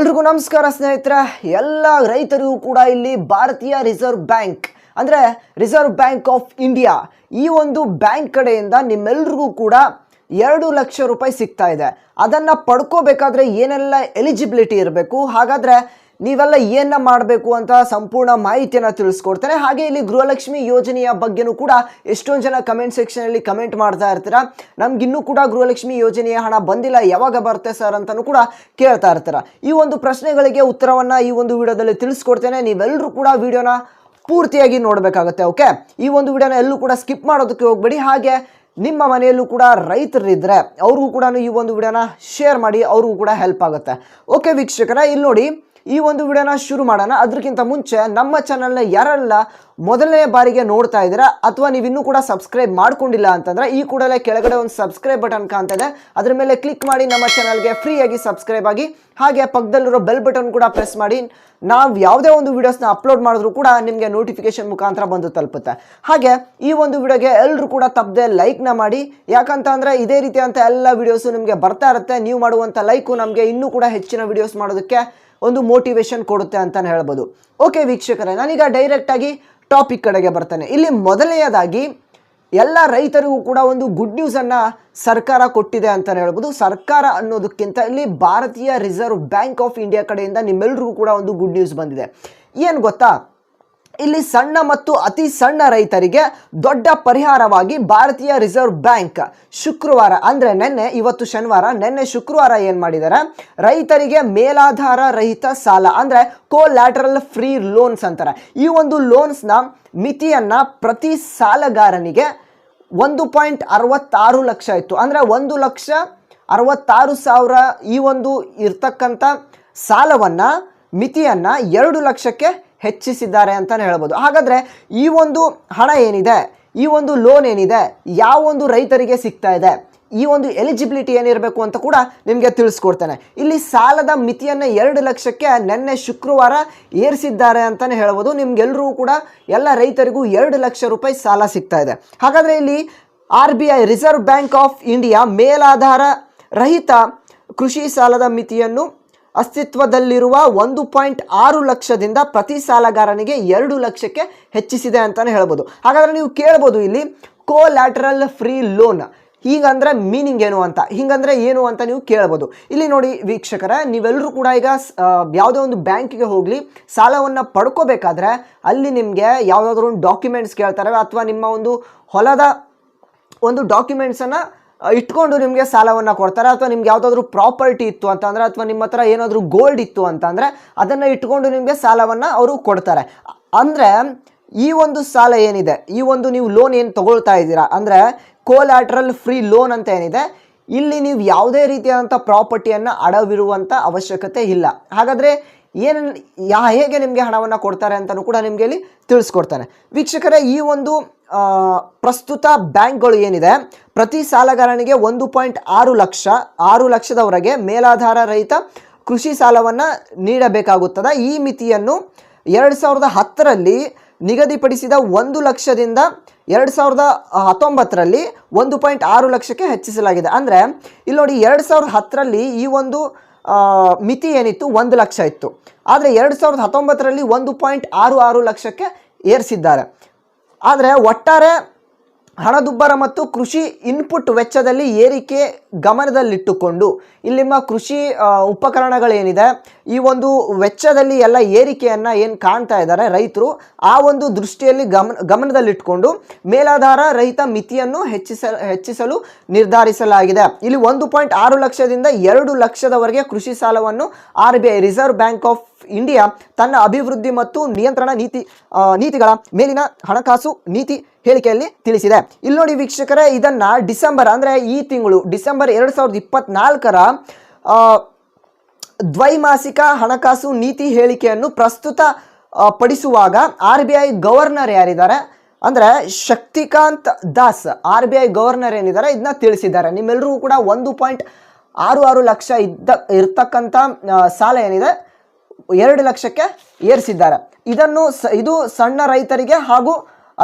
ಎಲ್ರಿಗೂ ನಮಸ್ಕಾರ ಸ್ನೇಹಿತರೆ. ಎಲ್ಲ ರೈತರಿಗೂ ಕೂಡ ಇಲ್ಲಿ ಭಾರತೀಯ ರಿಸರ್ವ್ ಬ್ಯಾಂಕ್ ಅಂದರೆ ರಿಸರ್ವ್ ಬ್ಯಾಂಕ್ ಆಫ್ ಇಂಡಿಯಾ ಈ ಒಂದು ಬ್ಯಾಂಕ್ ಕಡೆಯಿಂದ ನಿಮ್ಮೆಲ್ರಿಗೂ ಕೂಡ ಎರಡು ಲಕ್ಷ ರೂಪಾಯಿ ಸಿಗ್ತಾ ಇದೆ. ಅದನ್ನು ಪಡ್ಕೋಬೇಕಾದ್ರೆ ಏನೆಲ್ಲ ಎಲಿಜಿಬಿಲಿಟಿ ಇರಬೇಕು? ಹಾಗಾದರೆ ನೀವೆಲ್ಲ ಏನ ಮಾಡಬೇಕು ಅಂತ ಸಂಪೂರ್ಣ ಮಾಹಿತಿಯನ್ನು ತಿಳಿಸ್ಕೊಡ್ತೇನೆ. ಹಾಗೆ ಇಲ್ಲಿ ಗೃಹಲಕ್ಷ್ಮಿ ಯೋಜನೆಯ ಬಗ್ಗೆನೂ ಕೂಡ ಎಷ್ಟೊಂದು ಜನ ಕಮೆಂಟ್ ಸೆಕ್ಷನಲ್ಲಿ ಕಮೆಂಟ್ ಮಾಡ್ತಾ ಇರ್ತೀರಾ. ನಮ್ಗಿನ್ನೂ ಕೂಡ ಗೃಹಲಕ್ಷ್ಮಿ ಯೋಜನೆಯ ಹಣ ಬಂದಿಲ್ಲ, ಯಾವಾಗ ಬರುತ್ತೆ ಸರ್ ಅಂತಲೂ ಕೂಡ ಕೇಳ್ತಾ ಇರ್ತಾರ. ಈ ಒಂದು ಪ್ರಶ್ನೆಗಳಿಗೆ ಉತ್ತರವನ್ನು ಈ ಒಂದು ವಿಡಿಯೋದಲ್ಲಿ ತಿಳಿಸ್ಕೊಡ್ತೇನೆ. ನೀವೆಲ್ಲರೂ ಕೂಡ ವಿಡಿಯೋನ ಪೂರ್ತಿಯಾಗಿ ನೋಡಬೇಕಾಗುತ್ತೆ, ಓಕೆ? ಈ ಒಂದು ವಿಡಿಯೋನ ಎಲ್ಲೂ ಕೂಡ ಸ್ಕಿಪ್ ಮಾಡೋದಕ್ಕೆ ಹೋಗ್ಬೇಡಿ. ಹಾಗೆ ನಿಮ್ಮ ಮನೆಯಲ್ಲೂ ಕೂಡ ರೈತರಿದ್ದರೆ ಅವ್ರಿಗೂ ಕೂಡ ಈ ಒಂದು ವಿಡಿಯೋನ ಶೇರ್ ಮಾಡಿ, ಅವ್ರಿಗೂ ಕೂಡ ಹೆಲ್ಪ್ ಆಗುತ್ತೆ. ಓಕೆ, ವೀಕ್ಷಕರ, ಇಲ್ಲಿ ನೋಡಿ. ಈ ಒಂದು ವಿಡಿಯೋನ ಶುರು ಮಾಡೋಣ. ಅದಕ್ಕಿಂತ ಮುಂಚೆ ನಮ್ಮ ಚಾನಲ್ನ ಯಾರೆಲ್ಲ ಮೊದಲನೇ ಬಾರಿಗೆ ನೋಡ್ತಾ ಇದ್ದೀರಾ ಅಥವಾ ನೀವು ಇನ್ನೂ ಕೂಡ ಸಬ್ಸ್ಕ್ರೈಬ್ ಮಾಡ್ಕೊಂಡಿಲ್ಲ ಅಂತಂದ್ರೆ ಈ ಕೂಡಲೇ ಕೆಳಗಡೆ ಒಂದು ಸಬ್ಸ್ಕ್ರೈಬ್ ಬಟನ್ ಕಾಣ್ತಾ ಇದೆ ಅದ್ರ ಮೇಲೆ ಕ್ಲಿಕ್ ಮಾಡಿ ನಮ್ಮ ಚಾನಲ್ಗೆ ಫ್ರೀಯಾಗಿ ಸಬ್ಸ್ಕ್ರೈಬ್ ಆಗಿ, ಹಾಗೆ ಪಕ್ಕದಲ್ಲಿರೋ ಬೆಲ್ ಬಟನ್ ಕೂಡ ಪ್ರೆಸ್ ಮಾಡಿ, ನಾವು ಯಾವುದೇ ಒಂದು ವಿಡಿಯೋಸ್ನ ಅಪ್ಲೋಡ್ ಮಾಡಿದ್ರು ಕೂಡ ನಿಮಗೆ ನೋಟಿಫಿಕೇಶನ್ ಮುಖಾಂತರ ಬಂದು ತಲುಪುತ್ತೆ. ಹಾಗೆ ಈ ಒಂದು ವಿಡಿಯೋಗೆ ಎಲ್ಲರೂ ಕೂಡ ತಪ್ಪದೆ ಲೈಕ್ನ ಮಾಡಿ. ಯಾಕಂತ ಅಂದರೆ ಇದೇ ರೀತಿಯಂಥ ಎಲ್ಲ ವಿಡಿಯೋಸು ನಿಮಗೆ ಬರ್ತಾ ಇರುತ್ತೆ. ನೀವು ಮಾಡುವಂಥ ಲೈಕು ನಮಗೆ ಇನ್ನೂ ಕೂಡ ಹೆಚ್ಚಿನ ವಿಡಿಯೋಸ್ ಮಾಡೋದಕ್ಕೆ ಒಂದು ಮೋಟಿವೇಶನ್ ಕೊಡುತ್ತೆ ಅಂತಲೇ ಹೇಳ್ಬೋದು. ಓಕೆ ವೀಕ್ಷಕರೇ, ನಾನೀಗ ಡೈರೆಕ್ಟಾಗಿ ಟಾಪಿಕ್ ಕಡೆಗೆ ಬರ್ತೇನೆ. ಇಲ್ಲಿ ಮೊದಲನೆಯದಾಗಿ ಎಲ್ಲ ರೈತರಿಗೂ ಕೂಡ ಒಂದು ಗುಡ್ ನ್ಯೂಸನ್ನು ಸರ್ಕಾರ ಕೊಟ್ಟಿದೆ ಅಂತಲೇ ಹೇಳ್ಬೋದು. ಸರ್ಕಾರ ಅನ್ನೋದಕ್ಕಿಂತ ಇಲ್ಲಿ ಭಾರತೀಯ ರಿಸರ್ವ್ ಬ್ಯಾಂಕ್ ಆಫ್ ಇಂಡಿಯಾ ಕಡೆಯಿಂದ ನಿಮ್ಮೆಲ್ರಿಗೂ ಕೂಡ ಒಂದು ಗುಡ್ ನ್ಯೂಸ್ ಬಂದಿದೆ. ಏನು ಗೊತ್ತಾ? ಇಲ್ಲಿ ಸಣ್ಣ ಮತ್ತು ಅತಿ ಸಣ್ಣ ರೈತರಿಗೆ ದೊಡ್ಡ ಪರಿಹಾರವಾಗಿ ಭಾರತೀಯ ರಿಸರ್ವ್ ಬ್ಯಾಂಕ್ ಶುಕ್ರವಾರ, ಅಂದರೆ ನಿನ್ನೆ, ಇವತ್ತು ಶನಿವಾರ, ನಿನ್ನೆ ಶುಕ್ರವಾರ ಏನು ಮಾಡಿದ್ದಾರೆ ರೈತರಿಗೆ ಮೇಲಾಧಾರ ರಹಿತ ಸಾಲ, ಅಂದರೆ ಕೋಲ್ಯಾಟರಲ್ ಫ್ರೀ ಲೋನ್ಸ್ ಅಂತಾರೆ. ಈ ಒಂದು ಲೋನ್ಸ್ನ ಮಿತಿಯನ್ನು ಪ್ರತಿ ಸಾಲಗಾರನಿಗೆ ಒಂದು ಪಾಯಿಂಟ್ ಅರವತ್ತಾರು ಲಕ್ಷ ಇತ್ತು. ಅಂದರೆ ಒಂದು ಲಕ್ಷ ಅರವತ್ತಾರು ಸಾವಿರ ಈ ಒಂದು ಇರ್ತಕ್ಕಂಥ ಸಾಲವನ್ನು, ಮಿತಿಯನ್ನು ಎರಡು ಲಕ್ಷಕ್ಕೆ ಹೆಚ್ಚಿಸಿದ್ದಾರೆ ಅಂತಲೇ ಹೇಳ್ಬೋದು. ಹಾಗಾದರೆ ಈ ಒಂದು ಹಣ ಏನಿದೆ, ಈ ಒಂದು ಲೋನ್ ಏನಿದೆ, ಯಾವ ಒಂದು ರೈತರಿಗೆ ಸಿಗ್ತಾ ಇದೆ, ಈ ಒಂದು ಎಲಿಜಿಬಿಲಿಟಿ ಏನಿರಬೇಕು ಅಂತ ಕೂಡ ನಿಮಗೆ ತಿಳಿಸ್ಕೊಡ್ತೇನೆ. ಇಲ್ಲಿ ಸಾಲದ ಮಿತಿಯನ್ನು ಎರಡು ಲಕ್ಷಕ್ಕೆ ನಿನ್ನೆ ಶುಕ್ರವಾರ ಏರಿಸಿದ್ದಾರೆ ಅಂತಲೇ ಹೇಳ್ಬೋದು. ನಿಮ್ಗೆಲ್ಲರಿಗೂ ಕೂಡ ಎಲ್ಲ ರೈತರಿಗೂ ಎರಡು ಲಕ್ಷ ರೂಪಾಯಿ ಸಾಲ ಸಿಗ್ತಾ ಇದೆ. ಹಾಗಾದರೆ ಇಲ್ಲಿ R B I reserve bank of India ಮೇಲಾಧಾರ ರಹಿತ ಕೃಷಿ ಸಾಲದ ಮಿತಿಯನ್ನು ಅಸ್ತಿತ್ವದಲ್ಲಿರುವ ಒಂದು ಪಾಯಿಂಟ್ ಆರು ಲಕ್ಷದಿಂದ ಪ್ರತಿ ಸಾಲಗಾರನಿಗೆ ಎರಡು ಲಕ್ಷಕ್ಕೆ ಹೆಚ್ಚಿಸಿದೆ ಅಂತಲೇ ಹೇಳ್ಬೋದು. ಹಾಗಾದರೆ ನೀವು ಕೇಳ್ಬೋದು ಇಲ್ಲಿ ಕೋಲ್ಯಾಟರಲ್ ಫ್ರೀ ಲೋನ್ ಹೀಗಂದ್ರೆ ಮೀನಿಂಗ್ ಏನು ಅಂತ? ಹಿಂಗಂದ್ರೆ ಏನು ಅಂತ ನೀವು ಕೇಳ್ಬೋದು. ಇಲ್ಲಿ ನೋಡಿ ವೀಕ್ಷಕರ ನೀವೆಲ್ಲರೂ ಕೂಡ ಈಗ ಯಾವುದೋ ಒಂದು ಬ್ಯಾಂಕಿಗೆ ಹೋಗಲಿ, ಸಾಲವನ್ನು ಪಡ್ಕೋಬೇಕಾದ್ರೆ ಅಲ್ಲಿ ನಿಮಗೆ ಯಾವುದಾದ್ರೂ ಒಂದು ಡಾಕ್ಯುಮೆಂಟ್ಸ್ ಕೇಳ್ತಾರೆ, ಅಥವಾ ನಿಮ್ಮ ಒಂದು ಹೊಲದ ಒಂದು ಡಾಕ್ಯುಮೆಂಟ್ಸನ್ನು ಇಟ್ಕೊಂಡು ನಿಮಗೆ ಸಾಲವನ್ನು ಕೊಡ್ತಾರೆ ಅಥವಾ ನಿಮ್ಗೆ ಯಾವುದಾದ್ರೂ ಪ್ರಾಪರ್ಟಿ ಇತ್ತು ಅಂತಂದರೆ ಅಥವಾ ನಿಮ್ಮ ಹತ್ರ ಏನಾದರೂ ಗೋಲ್ಡ್ ಇತ್ತು ಅಂತಂದರೆ ಅದನ್ನು ಇಟ್ಕೊಂಡು ನಿಮಗೆ ಸಾಲವನ್ನು ಅವರು ಕೊಡ್ತಾರೆ. ಅಂದರೆ ಈ ಒಂದು ಸಾಲ ಏನಿದೆ? ಈ ಒಂದು ನೀವು ಲೋನ್ ಏನು ತಗೊಳ್ತಾ ಇದ್ದೀರಾ? ಅಂದರೆ ಕೋಲ್ಯಾಟ್ರಲ್ ಫ್ರೀ ಲೋನ್ ಅಂತ ಏನಿದೆ? ಇಲ್ಲಿ ನೀವು ಯಾವುದೇ ರೀತಿಯಾದಂಥ ಪ್ರಾಪರ್ಟಿಯನ್ನು ಅಡವಿರುವಂಥ ಅವಶ್ಯಕತೆ ಇಲ್ಲ. ಹಾಗಾದರೆ ಏನು ಯಾ ಹೇಗೆ ನಿಮಗೆ ಹಣವನ್ನು ಕೊಡ್ತಾರೆ ಅಂತಲೂ ಕೂಡ ನಿಮಗೆ ಇಲ್ಲಿ ತಿಳಿಸ್ಕೊಡ್ತಾನೆ. ವೀಕ್ಷಕರೇ, ಈ ಒಂದು ಪ್ರಸ್ತುತ ಬ್ಯಾಂಕ್ಗಳು ಏನಿದೆ? ಪ್ರತಿ ಸಾಲಗಾರನಿಗೆ ಒಂದು ಪಾಯಿಂಟ್ ಆರು ಲಕ್ಷ, ಆರು ಲಕ್ಷದವರೆಗೆ ಮೇಲಾಧಾರ ರಹಿತ ಕೃಷಿ ಸಾಲವನ್ನು ನೀಡಬೇಕಾಗುತ್ತದೆ. ಈ ಮಿತಿಯನ್ನು ಎರಡು ಸಾವಿರದ ಹತ್ತರಲ್ಲಿ ನಿಗದಿಪಡಿಸಿದ ಒಂದು ಲಕ್ಷದಿಂದ ಎರಡು ಸಾವಿರದ ಹತ್ತೊಂಬತ್ತರಲ್ಲಿ ಒಂದು ಪಾಯಿಂಟ್ ಆರು ಲಕ್ಷಕ್ಕೆ ಹೆಚ್ಚಿಸಲಾಗಿದೆ. ಅಂದರೆ, ಇಲ್ಲಿ ನೋಡಿ ಎರಡು ಸಾವಿರದ ಹತ್ತರಲ್ಲಿ ಈ ಒಂದು ಮಿತಿ ಏನಿತ್ತು? ಒಂದು ಲಕ್ಷ ಇತ್ತು. ಆದರೆ ಎರಡು ಸಾವಿರದ ಹತ್ತೊಂಬತ್ತರಲ್ಲಿ ಒಂದು ಪಾಯಿಂಟ್ ಆರು ಆರು ಲಕ್ಷಕ್ಕೆ ಏರಿಸಿದ್ದಾರೆ. ಆದರೆ ಒಟ್ಟಾರೆ ಹಣದುಬ್ಬರ ಮತ್ತು ಕೃಷಿ ಇನ್ಪುಟ್ ವೆಚ್ಚದಲ್ಲಿ ಏರಿಕೆ ಗಮನದಲ್ಲಿಟ್ಟುಕೊಂಡು ಇಲ್ಲಿಮ್ಮ ಕೃಷಿ ಉಪಕರಣಗಳೇನಿದೆ, ಈ ಒಂದು ವೆಚ್ಚದಲ್ಲಿ ಎಲ್ಲ ಏರಿಕೆಯನ್ನು ಏನು ಕಾಣ್ತಾ ಇದ್ದಾರೆ ರೈತರು, ಆ ಒಂದು ದೃಷ್ಟಿಯಲ್ಲಿ ಗಮನ ಗಮನದಲ್ಲಿಟ್ಟುಕೊಂಡು ಮೇಲಾಧಾರ ರಹಿತ ಮಿತಿಯನ್ನು ಹೆಚ್ಚಿಸ, ಹೆಚ್ಚಿಸಲು ನಿರ್ಧರಿಸಲಾಗಿದೆ. ಇಲ್ಲಿ ಒಂದು ಪಾಯಿಂಟ್ ಆರು ಲಕ್ಷದಿಂದ ಎರಡು ಲಕ್ಷದವರೆಗೆ ಕೃಷಿ ಸಾಲವನ್ನು R B I reserve bank of India ತನ್ನ ಅಭಿವೃದ್ಧಿ ಮತ್ತು ನಿಯಂತ್ರಣ ನೀತಿ ನೀತಿಗಳ ಮೇಲಿನ ಹಣಕಾಸು ನೀತಿ ಹೇಳಿಕೆಯಲ್ಲಿ ತಿಳಿಸಿದೆ. ಇಲ್ಲಿ ನೋಡಿ ವೀಕ್ಷಕರೇ, ಇದನ್ನು ಡಿಸೆಂಬರ್ ಅಂದರೆ ಈ ತಿಂಗಳು, ಡಿಸೆಂಬರ್ ಎರಡು ಸಾವಿರದ ದ್ವೈಮಾಸಿಕ ಹಣಕಾಸು ನೀತಿ ಹೇಳಿಕೆಯನ್ನು ಪ್ರಸ್ತುತ ಪಡಿಸುವಾಗ ಆರ್ ಬಿ ಐ ಗವರ್ನರ್ ಯಾರಿದ್ದಾರೆ? ಅಂದರೆ Shaktikanta Das, R B I governor ಏನಿದ್ದಾರೆ ಇದನ್ನ ತಿಳಿಸಿದ್ದಾರೆ. ನಿಮ್ಮೆಲ್ಲರಿಗೂ ಕೂಡ ಒಂದು ಪಾಯಿಂಟ್ ಆರು ಆರು ಲಕ್ಷ ಇದ್ದ, ಇರ್ತಕ್ಕಂಥ ಸಾಲ ಏನಿದೆ? ಎರಡು ಲಕ್ಷಕ್ಕೆ ಏರಿಸಿದ್ದಾರೆ. ಇದನ್ನು ಇದು ಸಣ್ಣ ರೈತರಿಗೆ ಹಾಗೂ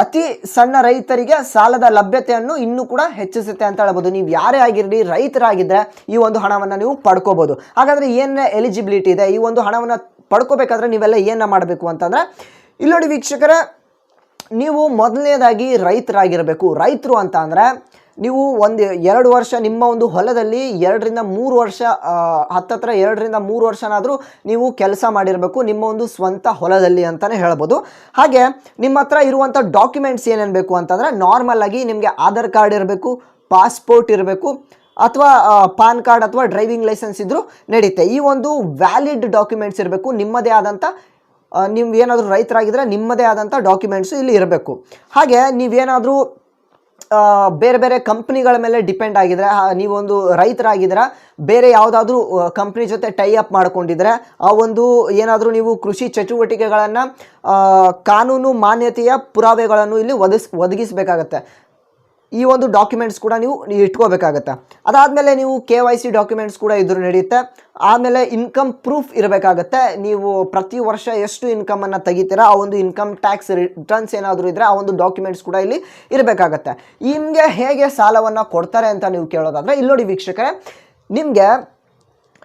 ಅತಿ ಸಣ್ಣ ರೈತರಿಗೆ ಸಾಲದ ಲಭ್ಯತೆಯನ್ನು ಇನ್ನೂ ಕೂಡ ಹೆಚ್ಚಿಸುತ್ತೆ ಅಂತ ಹೇಳ್ಬೋದು. ನೀವು ಯಾರೇ ಆಗಿರಲಿ ರೈತರಾಗಿದ್ದರೆ ಈ ಒಂದು ಹಣವನ್ನು ನೀವು ಪಡ್ಕೋಬೋದು. ಹಾಗಾದರೆ ಏನೇ ಎಲಿಜಿಬಿಲಿಟಿ ಇದೆ, ಈ ಒಂದು ಹಣವನ್ನು ಪಡ್ಕೋಬೇಕಾದ್ರೆ ನೀವೆಲ್ಲ ಏನ ಮಾಡಬೇಕು ಅಂತಂದರೆ, ಇಲ್ಲಿ ನೋಡಿ ವೀಕ್ಷಕರೇ, ನೀವು ಮೊದಲನೇದಾಗಿ ರೈತರಾಗಿರಬೇಕು. ರೈತರು ಅಂತ ಅಂದರೆ ನೀವು ಒಂದು ಎರಡು ವರ್ಷ ನಿಮ್ಮ ಒಂದು ಹೊಲದಲ್ಲಿ ಎರಡರಿಂದ ಮೂರು ವರ್ಷ ಹತ್ತತ್ರ ಎರಡರಿಂದ ಮೂರು ವರ್ಷನಾದರೂ ನೀವು ಕೆಲಸ ಮಾಡಿರಬೇಕು, ನಿಮ್ಮ ಒಂದು ಸ್ವಂತ ಹೊಲದಲ್ಲಿ ಅಂತಲೇ ಹೇಳ್ಬೋದು. ಹಾಗೆ ನಿಮ್ಮ ಹತ್ರ ಇರುವಂಥ ಡಾಕ್ಯುಮೆಂಟ್ಸ್ ಏನೇನು ಬೇಕು ಅಂತಂದರೆ ನಾರ್ಮಲ್ ಆಗಿ ನಿಮಗೆ ಆಧಾರ್ ಕಾರ್ಡ್ ಇರಬೇಕು ಪಾಸ್ಪೋರ್ಟ್ ಇರಬೇಕು, ಅಥವಾ ಪಾನ್ ಕಾರ್ಡ್ ಅಥವಾ ಡ್ರೈವಿಂಗ್ ಲೈಸೆನ್ಸ್ ಇದ್ದರೂ ನಡೀತೆ. ಈ ಒಂದು ವ್ಯಾಲಿಡ್ ಡಾಕ್ಯುಮೆಂಟ್ಸ್ ಇರಬೇಕು, ನಿಮ್ಮದೇ ಆದಂಥ ನೀವು ಏನಾದರೂ ರೈತರಾಗಿದ್ದರೆ ನಿಮ್ಮದೇ ಆದಂಥ ಡಾಕ್ಯುಮೆಂಟ್ಸು ಇಲ್ಲಿ ಇರಬೇಕು. ಹಾಗೆ ನೀವೇನಾದರೂ ಬೇರೆ ಬೇರೆ ಕಂಪ್ನಿಗಳ ಮೇಲೆ ಡಿಪೆಂಡ್ ಆಗಿದ್ರೆ ನೀವೊಂದು ರೈತರಾಗಿದ್ರೆ ಬೇರೆ ಯಾವುದಾದ್ರೂ ಕಂಪ್ನಿ ಜೊತೆ ಟೈ ಅಪ್ ಮಾಡ್ಕೊಂಡಿದ್ರೆ, ಆ ಒಂದು ಏನಾದರೂ ನೀವು ಕೃಷಿ ಚಟುವಟಿಕೆಗಳನ್ನು ಕಾನೂನು ಮಾನ್ಯತೆಯ ಪುರಾವೆಗಳನ್ನು ಇಲ್ಲಿ ಒದಗಿಸ್, ಒದಗಿಸಬೇಕಾಗತ್ತೆ. ಈ ಒಂದು ಡಾಕ್ಯುಮೆಂಟ್ಸ್ ಕೂಡ ನೀವು ಇಟ್ಕೋಬೇಕಾಗತ್ತೆ. ಅದಾದಮೇಲೆ ನೀವು ಕೆ ವೈ ಸಿ ಡಾಕ್ಯುಮೆಂಟ್ಸ್ ಕೂಡ ಇದ್ರೂ ನಡೆಯುತ್ತೆ. ಆಮೇಲೆ ಇನ್ಕಮ್ ಪ್ರೂಫ್ ಇರಬೇಕಾಗತ್ತೆ. ನೀವು ಪ್ರತಿ ವರ್ಷ ಎಷ್ಟು ಇನ್ಕಮನ್ನು ತೆಗಿತೀರಾ, ಆ ಒಂದು ಇನ್ಕಮ್ ಟ್ಯಾಕ್ಸ್ ರಿಟರ್ನ್ಸ್ ಏನಾದರೂ ಇದ್ದರೆ ಆ ಒಂದು ಡಾಕ್ಯುಮೆಂಟ್ಸ್ ಕೂಡ ಇಲ್ಲಿ ಇರಬೇಕಾಗತ್ತೆ. ನಿಮಗೆ ಹೇಗೆ ಸಾಲವನ್ನು ಕೊಡ್ತಾರೆ ಅಂತ ನೀವು ಕೇಳೋದಾದರೆ, ಇಲ್ಲಿ ನೋಡಿ ವೀಕ್ಷಕರೇ, ನಿಮಗೆ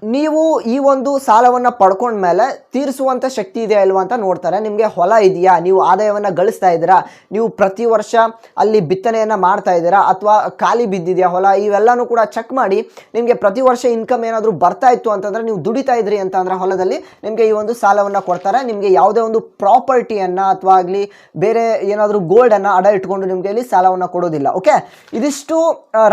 ನೀವು ಈ ಒಂದು ಸಾಲವನ್ನು ಪಡ್ಕೊಂಡ್ಮೇಲೆ ತೀರಿಸುವಂಥ ಶಕ್ತಿ ಇದೆಯಾ ಇಲ್ವಾ ಅಂತ ನೋಡ್ತಾರೆ. ನಿಮಗೆ ಹೊಲ ಇದೆಯಾ? ನೀವು ಆದಾಯವನ್ನು ಗಳಿಸ್ತಾ ಇದ್ದೀರಾ? ನೀವು ಪ್ರತಿ ವರ್ಷ ಅಲ್ಲಿ ಬಿತ್ತನೆಯನ್ನು ಮಾಡ್ತಾ ಇದ್ದೀರಾ? ಅಥವಾ ಖಾಲಿ ಬಿದ್ದಿದೆಯಾ ಹೊಲ? ಇವೆಲ್ಲನೂ ಕೂಡ ಚೆಕ್ ಮಾಡಿ ನಿಮಗೆ ಪ್ರತಿ ವರ್ಷ ಇನ್ಕಮ್ ಏನಾದರೂ ಬರ್ತಾ ಇತ್ತು ಅಂತಂದರೆ ನೀವು ದುಡಿತಾ ಇದ್ರಿ ಅಂತ ಹೊಲದಲ್ಲಿ ನಿಮಗೆ ಈ ಒಂದು ಸಾಲವನ್ನು ಕೊಡ್ತಾರೆ. ನಿಮಗೆ ಯಾವುದೇ ಒಂದು ಪ್ರಾಪರ್ಟಿಯನ್ನು ಅಥವಾ ಆಗಲಿ ಬೇರೆ ಏನಾದರೂ ಗೋಲ್ಡನ್ನು ಅಡ ಇಟ್ಕೊಂಡು ನಿಮಗೆ ಇಲ್ಲಿ ಸಾಲವನ್ನು ಕೊಡೋದಿಲ್ಲ. ಓಕೆ ಇದಿಷ್ಟು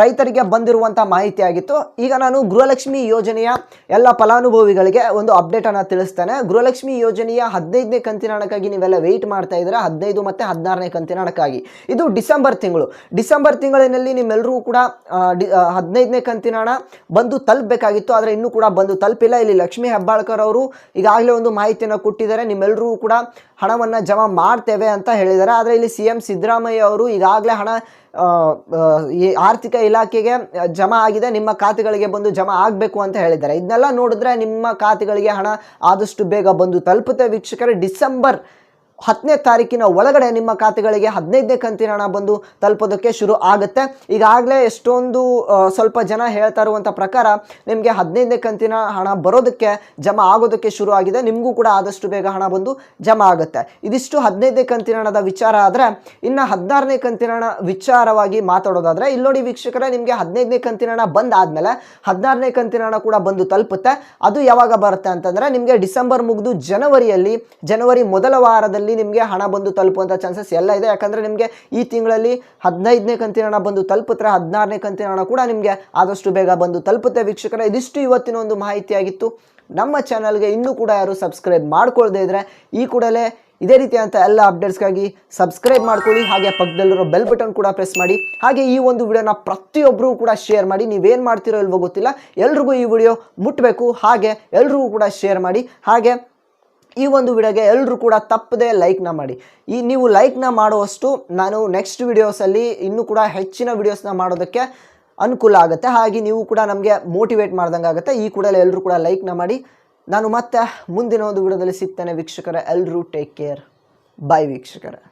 ರೈತರಿಗೆ ಬಂದಿರುವಂಥ ಮಾಹಿತಿ ಆಗಿತ್ತು. ಈಗ ನಾನು ಗೃಹಲಕ್ಷ್ಮಿ ಯೋಜನೆಯ ಎಲ್ಲ ಫಲಾನುಭವಿಗಳಿಗೆ ಒಂದು ಅಪ್ಡೇಟನ್ನು ತಿಳಿಸ್ತಾನೆ. ಗೃಹಲಕ್ಷ್ಮಿ ಯೋಜನೆಯ ಹದಿನೈದನೇ ಕಂತಿನ ಹಣಕ್ಕಾಗಿ ನೀವೆಲ್ಲ ವೆಯ್ಟ್ ಮಾಡ್ತಾ ಇದ್ದೀರಾ? ಹದಿನೈದು ಮತ್ತು ಹದಿನಾರನೇ ಕಂತಿನ ಹಣಕ್ಕಾಗಿ. ಇದು ಡಿಸೆಂಬರ್ ತಿಂಗಳು. ಡಿಸೆಂಬರ್ ತಿಂಗಳಿನಲ್ಲಿ ನಿಮ್ಮೆಲ್ಲರೂ ಕೂಡ ಹದಿನೈದನೇ ಕಂತಿನ ಹಣ ಬಂದು ತಲುಪಬೇಕಾಗಿತ್ತು. ಆದರೆ ಇನ್ನೂ ಕೂಡ ಬಂದು ತಲುಪಿಲ್ಲ. ಇಲ್ಲಿ ಲಕ್ಷ್ಮೀ ಹೆಬ್ಬಾಳ್ಕರ್ ಅವರು ಈಗಾಗಲೇ ಒಂದು ಮಾಹಿತಿಯನ್ನು ಕೊಟ್ಟಿದ್ದಾರೆ. ನಿಮ್ಮೆಲ್ಲರೂ ಕೂಡ ಹಣವನ್ನು ಜಮಾ ಮಾಡ್ತೇವೆ ಅಂತ ಹೇಳಿದ್ದಾರೆ. ಆದರೆ ಇಲ್ಲಿ ಸಿ ಎಂ ಸಿದ್ದರಾಮಯ್ಯ ಅವರು ಈಗಾಗಲೇ ಹಣ ಈ ಆರ್ಥಿಕ ಇಲಾಖೆಗೆ ಜಮಾ ಆಗಿದೆ, ನಿಮ್ಮ ಖಾತೆಗಳಿಗೆ ಬಂದು ಜಮಾ ಆಗಬೇಕು ಅಂತ ಹೇಳಿದ್ದಾರೆ. ಇದನ್ನೆಲ್ಲ ನೋಡಿದ್ರೆ ನಿಮ್ಮ ಖಾತೆಗಳಿಗೆ ಹಣ ಆದಷ್ಟು ಬೇಗ ಬಂದು ತಲುಪುತ್ತೆ. ವೀಕ್ಷಕರೇ, ಡಿಸೆಂಬರ್ ಹತ್ತನೇ ತಾರೀಕಿನ ಒಳಗಡೆ ನಿಮ್ಮ ಖಾತೆಗಳಿಗೆ ಹದಿನೈದನೇ ಕಂತಿನ ಹಣ ಬಂದು ತಲುಪೋದಕ್ಕೆ ಶುರು ಆಗುತ್ತೆ. ಈಗಾಗಲೇ ಎಷ್ಟೊಂದು ಸ್ವಲ್ಪ ಜನ ಹೇಳ್ತಾ ಇರುವಂಥ ಪ್ರಕಾರ ನಿಮಗೆ ಹದಿನೈದನೇ ಕಂತಿನ ಹಣ ಬರೋದಕ್ಕೆ ಜಮಾ ಆಗೋದಕ್ಕೆ ಶುರು ಆಗಿದೆ. ನಿಮಗೂ ಕೂಡ ಆದಷ್ಟು ಬೇಗ ಹಣ ಬಂದು ಜಮಾ ಆಗುತ್ತೆ. ಇದಿಷ್ಟು ಹದಿನೈದನೇ ಕಂತಿನ ಹಣದ ವಿಚಾರ ಆದರೆ ಇನ್ನು ಹದಿನಾರನೇ ಕಂತಿನ ಹಣ ವಿಚಾರವಾಗಿ ಮಾತಾಡೋದಾದರೆ, ಇಲ್ಲಿ ನೋಡಿ ವೀಕ್ಷಕರೇ, ನಿಮಗೆ ಹದಿನೈದನೇ ಕಂತಿನ ಹಣ ಬಂದಾದಮೇಲೆ ಹದಿನಾರನೇ ಕಂತಿನ ಹಣ ಕೂಡ ಬಂದು ತಲುಪುತ್ತೆ. ಅದು ಯಾವಾಗ ಬರುತ್ತೆ ಅಂತಂದರೆ ನಿಮಗೆ ಡಿಸೆಂಬರ್ ಮುಗಿದು ಜನವರಿಯಲ್ಲಿ, ಜನವರಿ ಮೊದಲ ವಾರದಲ್ಲಿ ನಿಮಗೆ ಹಣ ಬಂದು ತಲುಪುವಂಥ ಚಾನ್ಸಸ್ ಎಲ್ಲ ಇದೆ. ಯಾಕಂದರೆ ನಿಮಗೆ ಈ ತಿಂಗಳಲ್ಲಿ ಹದಿನೈದನೇ ಕಂತಿನ ಹಣ ಬಂದು ತಲುಪುತ್ತೆ ಹದಿನಾರನೇ ಕಂತಿನ ಹಣ ಕೂಡ ನಿಮಗೆ ಆದಷ್ಟು ಬೇಗ ಬಂದು ತಲುಪುತ್ತೆ. ವೀಕ್ಷಕರ, ಇದಿಷ್ಟು ಇವತ್ತಿನ ಒಂದು ಮಾಹಿತಿಯಾಗಿತ್ತು. ನಮ್ಮ ಚಾನಲ್ಗೆ ಇನ್ನೂ ಕೂಡ ಯಾರು ಸಬ್ಸ್ಕ್ರೈಬ್ ಮಾಡ್ಕೊಳ್ದೇ ಇದ್ರೆ ಈ ಕೂಡಲೇ ಇದೇ ರೀತಿಯಾದಂಥ ಎಲ್ಲ ಅಪ್ಡೇಟ್ಸ್ಗಾಗಿ ಸಬ್ಸ್ಕ್ರೈಬ್ ಮಾಡ್ಕೊಳ್ಳಿ. ಹಾಗೆ ಪಕ್ಕದಲ್ಲಿರೋ ಬೆಲ್ ಬಟನ್ ಕೂಡ ಪ್ರೆಸ್ ಮಾಡಿ. ಹಾಗೆ ಈ ಒಂದು ವಿಡಿಯೋನ ಪ್ರತಿಯೊಬ್ಬರೂ ಕೂಡ ಶೇರ್ ಮಾಡಿ. ನೀವೇನು ಮಾಡ್ತಿರೋ ಇಲ್ವೋ ಗೊತ್ತಿಲ್ಲ. ಎಲ್ರಿಗೂ ಈ ವಿಡಿಯೋ ಮುಟ್ಟಬೇಕು ಹಾಗೆ ಎಲ್ರಿಗೂ ಕೂಡ ಶೇರ್ ಮಾಡಿ. ಹಾಗೆ ಈ ಒಂದು ವಿಡಿಯೋಗೆ ಎಲ್ಲರೂ ಕೂಡ ತಪ್ಪದೆ ಲೈಕ್ನ ಮಾಡಿ. ಈ ನೀವು ಲೈಕ್ನ ಮಾಡುವಷ್ಟು ನಾನು ನೆಕ್ಸ್ಟ್ ವಿಡಿಯೋಸಲ್ಲಿ ಇನ್ನೂ ಕೂಡ ಹೆಚ್ಚಿನ ವಿಡಿಯೋಸ್ನ ಮಾಡೋದಕ್ಕೆ ಅನುಕೂಲ ಆಗುತ್ತೆ. ಹಾಗೆ ನೀವು ಕೂಡ ನಮಗೆ ಮೋಟಿವೇಟ್ ಮಾಡ್ದಂಗೆ ಆಗುತ್ತೆ. ಈ ಕೂಡಲೇ ಎಲ್ಲರೂ ಕೂಡ ಲೈಕ್ನ ಮಾಡಿ. ನಾನು ಮತ್ತೆ ಮುಂದಿನ ಒಂದು ವಿಡಿಯೋದಲ್ಲಿ ಸಿಗ್ತೇನೆ. ವೀಕ್ಷಕರ ಎಲ್ಲರೂ ಟೇಕ್ ಕೇರ್ ಬಾಯ್ ವೀಕ್ಷಕರೇ.